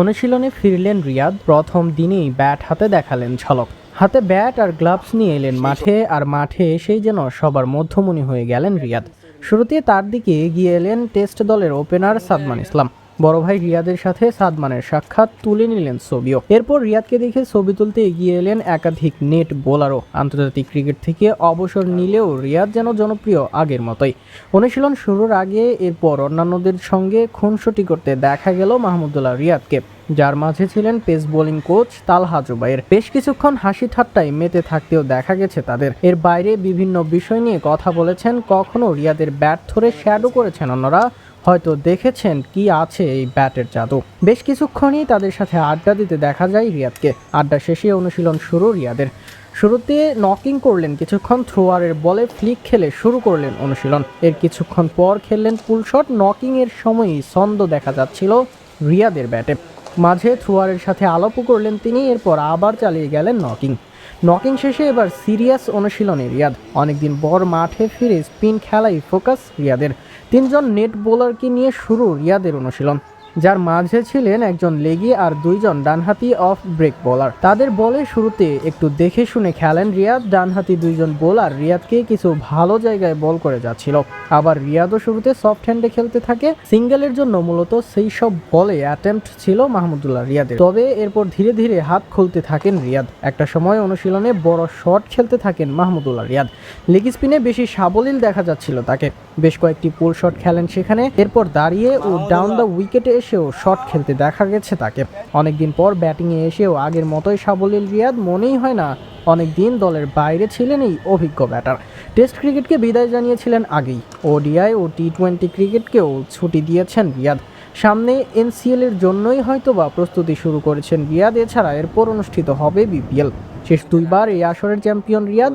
অনুশীলনে ফিরলেন রিয়াদ, প্রথম দিনেই ব্যাট হাতে দেখালেন ঝলক। হাতে ব্যাট আর গ্লাভস নিয়ে এলেন মাঠে, আর মাঠে এসেই যেন সবার মধ্যমণি হয়ে গেলেন রিয়াদ। শুরুতে তার দিকে এগিয়ে এলেন টেস্ট দলের ওপেনার সাদমান ইসলাম। বড় ভাই রিয়াদের সাথে সাদমানের সাক্ষাৎ তুলে নিলেন ছবিও। এরপর রিয়াদকে দেখে ছবি তুলতে এগিয়ে এলেন একাধিক নেট বোলারও। আন্তর্জাতিক ক্রিকেট থেকে অবসর নিলেও রিয়াদ যেন জনপ্রিয় আগের মতোই। অনুশীলন শুরুর আগে এরপর অন্যান্যদের সঙ্গে খুনসুটি করতে দেখা গেল মাহমুদুল্লাহ রিয়াদকে। যার মাঝে ছিলেন pace bowling coach Talha Jubair. বেশ কিছুক্ষণ হাসি ঠাট্টায় মেতে থাকতেও দেখা গেছে তাদের। এর বাইরে বিভিন্ন বিষয় নিয়ে কথা বলেছেন কখনো রিয়াদের ব্যাট ধরে শ্যাডো করেছেন অন্যরা হয়তো দেখেছেন কি আছে এই ব্যাটের জাদু। বেশ কিছুক্ষণই তাদের সাথে আড্ডা দিতে দেখা যায় রিয়াদকে। আড্ডা শেষে অনুশীলন শুরু রিয়াদের। শুরুতে নকিং করলেন, কিছুক্ষণ থ্রোয়ারের বলে ফ্লিক খেলে শুরু করলেন অনুশীলন। এর কিছুক্ষণ পর খেললেন পুল শট। নকিং এর সময়ই ছন্দ দেখা যাচ্ছিল রিয়াদের ব্যাটে। মাঝে থ্রোয়ারের সাথে আলাপও করলেন তিনি, এরপর আবার চালিয়ে গেলেন নকিং। নকিং শেষে এবার সিরিয়াস অনুশীলনে রিয়াদ। অনেকদিন পর মাঠে ফিরে স্পিন খেলাই ফোকাস রিয়াদের। তিনজন নেট বোলারকে নিয়ে শুরু রিয়াদের অনুশীলন। যার মাঝে ছিলেন একজন লেগি আর দুইজন ডানহাতি অফ ব্রেক বোলার। তাদের বলে শুরুতে একটু দেখে শুনে খেলেন রিয়াদ। ডানহাতি দুইজন বোলার রিয়াদকে কিছু ভালো জায়গায় বল করে যাচ্ছিল। আবার রিয়াদও শুরুতে সফট হ্যান্ডে খেলতে থাকে। সিঙ্গেলের জন্য মূলত সেই সব বলে অ্যাটেম্প্ট ছিল মাহমুদুল্লাহ রিয়াদের। তবে এরপর ধীরে ধীরে হাত খুলতে থাকেন রিয়াদ। একটা সময় অনুশীলনে বড় শট খেলতে থাকেন মাহমুদুল্লাহ রিয়াদ। লেগ স্পিনে বেশি সাবলীল দেখা যাচ্ছিল তাকে। বেশ কয়েকটি পুল শট খেলেন সেখানে। এরপর দাঁড়িয়ে ও ডাউন দ্য উইকেটে এসেও শট খেলতে দেখা গেছে তাকে। অনেকদিন পর ব্যাটিংয়ে এসেও আগের মতোই সাবলীল রিয়াদ মনেই হয় না অনেক দিন দলের বাইরে ছিলেন এই অভিজ্ঞ ব্যাটার। টেস্ট ক্রিকেটকে বিদায় জানিয়েছিলেন আগেই। ওডিআই ও টি টোয়েন্টি ক্রিকেটকেও ছুটি দিয়েছেন রিয়াদ। সামনে এনসিএল এর জন্যই হয়তোবা প্রস্তুতি শুরু করেছেন রিয়াদ, এছাড়া এরপর অনুষ্ঠিত হবে বিপিএল। শেষ দুইবার এই আসরের চ্যাম্পিয়ন রিয়াদ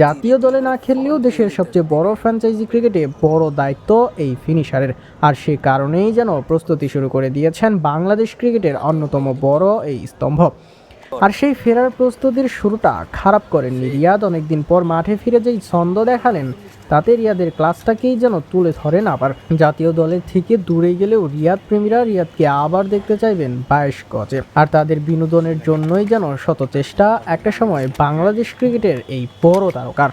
জাতীয় দলে না খেললেও দেশের সবচেয়ে বড় ফ্র্যাঞ্চাইজি ক্রিকেটে বড় দায়িত্ব এই ফিনিশারের। আর সে কারণেই যেন প্রস্তুতি শুরু করে দিয়েছেন বাংলাদেশ ক্রিকেটের অন্যতম বড় এই স্তম্ভ। আর সেই ফেরার প্রস্তুতির শুরুটা খারাপ করেননি রিয়াদ। অনেকদিন পর মাঠে ফিরে যেই ছন্দ দেখালেন, তাতে রিয়াদের ক্লাসটাকেই যেন তুলে ধরেন আবার। জাতীয় দলের থেকে দূরে গেলেও রিয়াদ প্রেমীরা রিয়াদকে আবার দেখতে চাইবেন বায়স গজে। আর তাদের বিনোদনের জন্যই যেন শত চেষ্টা, একটা সময় বাংলাদেশ ক্রিকেটের এই বড় তারকার